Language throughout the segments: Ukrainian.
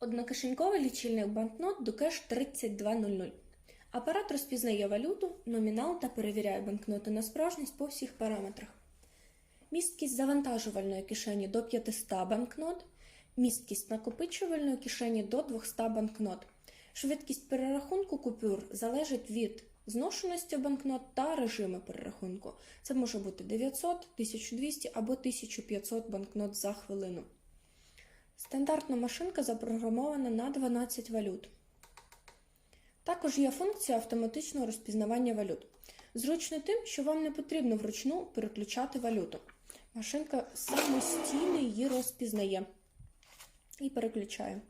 Однокишеньковий лічильник банкнот Дукеш 3200. Апарат розпізнає валюту, номінал та перевіряє банкноти на справжність по всіх параметрах. Місткість завантажувальної кишені до 500 банкнот, місткість накопичувальної кишені до 200 банкнот. Швидкість перерахунку купюр залежить від зношеності банкнот та режиму перерахунку. Це може бути 900, 1200 або 1500 банкнот за хвилину. Стандартна машинка запрограмована на 12 валют. Також є функція автоматичного розпізнавання валют. Зручно тим, що вам не потрібно вручну переключати валюту. Машинка самостійно її розпізнає і переключає.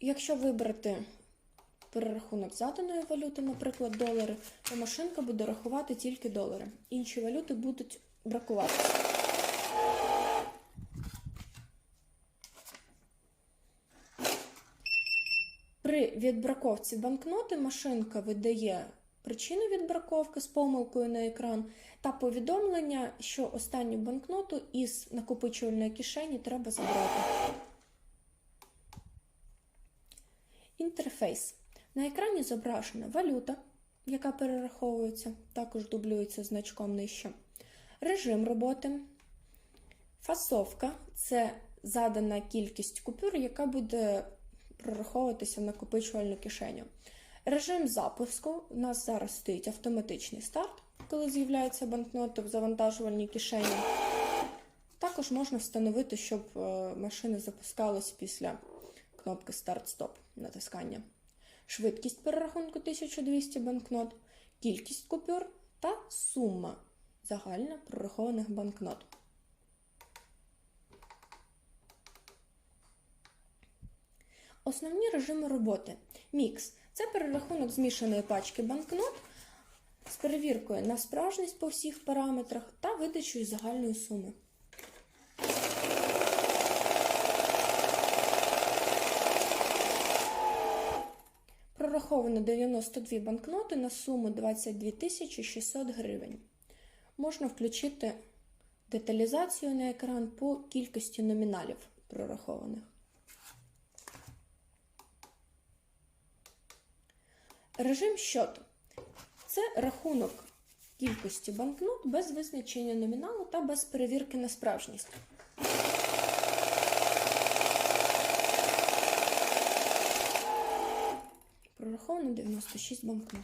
Якщо вибрати перерахунок заданої валюти, наприклад, долари, то машинка буде рахувати тільки долари. Інші валюти будуть бракуватися. При відбраковці банкноти машинка видає причину відбраковки з помилкою на екран та повідомлення, що останню банкноту із накопичувальної кишені треба забрати. Інтерфейс. На екрані зображена валюта, яка перераховується, також дублюється значком нижче. Режим роботи. Фасовка це задана кількість купюр, яка буде прораховуватися в накопичувальну кишеню. Режим запуску у нас зараз стоїть автоматичний старт, коли з'являються банкноти в завантажувальній кишені. Також можна встановити, щоб е, машини запускалися після кнопки старт-стоп натискання. Швидкість перерахунку 1200 банкнот, кількість купюр та сума загальна прорахованих банкнот. Основні режими роботи. Мікс це перерахунок змішаної пачки банкнот з перевіркою на справжність по всіх параметрах та видачею загальної суми. Прораховано 92 банкноти на суму 22 600 гривень. Можна включити деталізацію на екран по кількості номіналів прорахованих. Режим щоту це рахунок кількості банкнот без визначення номіналу та без перевірки на справжність. Прораховано 96 банкнот.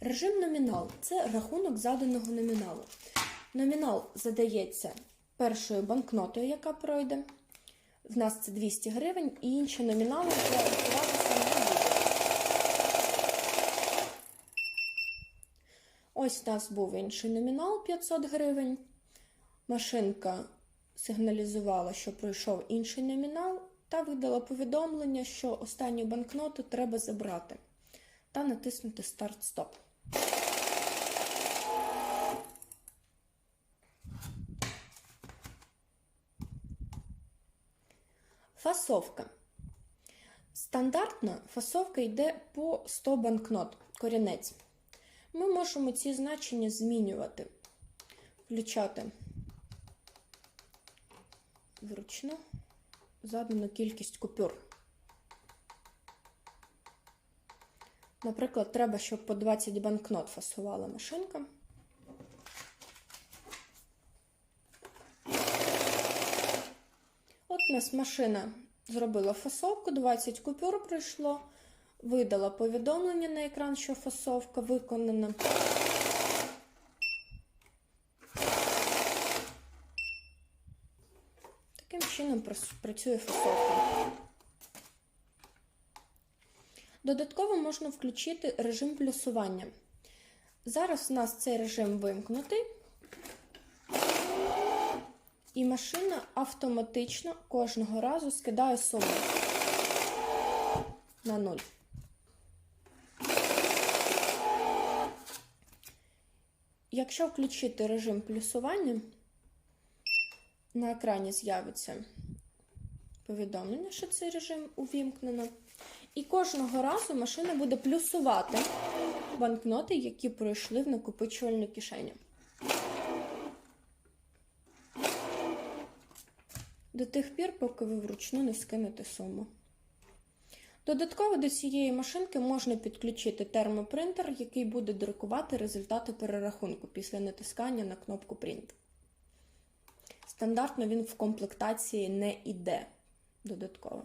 Режим номінал це рахунок заданого номіналу. Номінал задається першою банкнотою, яка пройде. В нас це 200 гривень, і інші номінали рахуватися не. Ось у нас був інший номінал 500 гривень. Машинка сигналізувала, що пройшов інший номінал, та видала повідомлення, що останню банкноту треба забрати та натиснути старт-стоп. Фасовка. Стандартна фасовка йде по 100 банкнот, корінець. Ми можемо ці значення змінювати, включати вручну задану кількість купюр. Наприклад, треба, щоб по 20 банкнот фасувала машинка. Нас машина зробила фасовку, 20 купюр пройшло, видала повідомлення на екран, що фасовка виконана. Таким чином працює фасовка. Додатково можна включити режим плюсування. Зараз у нас цей режим вимкнутий, і машина автоматично кожного разу скидає суму на 0. Якщо включити режим плюсування, на екрані з'явиться повідомлення, що цей режим увімкнено. І кожного разу машина буде плюсувати банкноти, які пройшли в накопичувальну кишеню. До тих пір, поки ви вручну не скинете суму. Додатково до цієї машинки можна підключити термопринтер, який буде друкувати результати перерахунку після натискання на кнопку Print. Стандартно він в комплектації не йде додатково.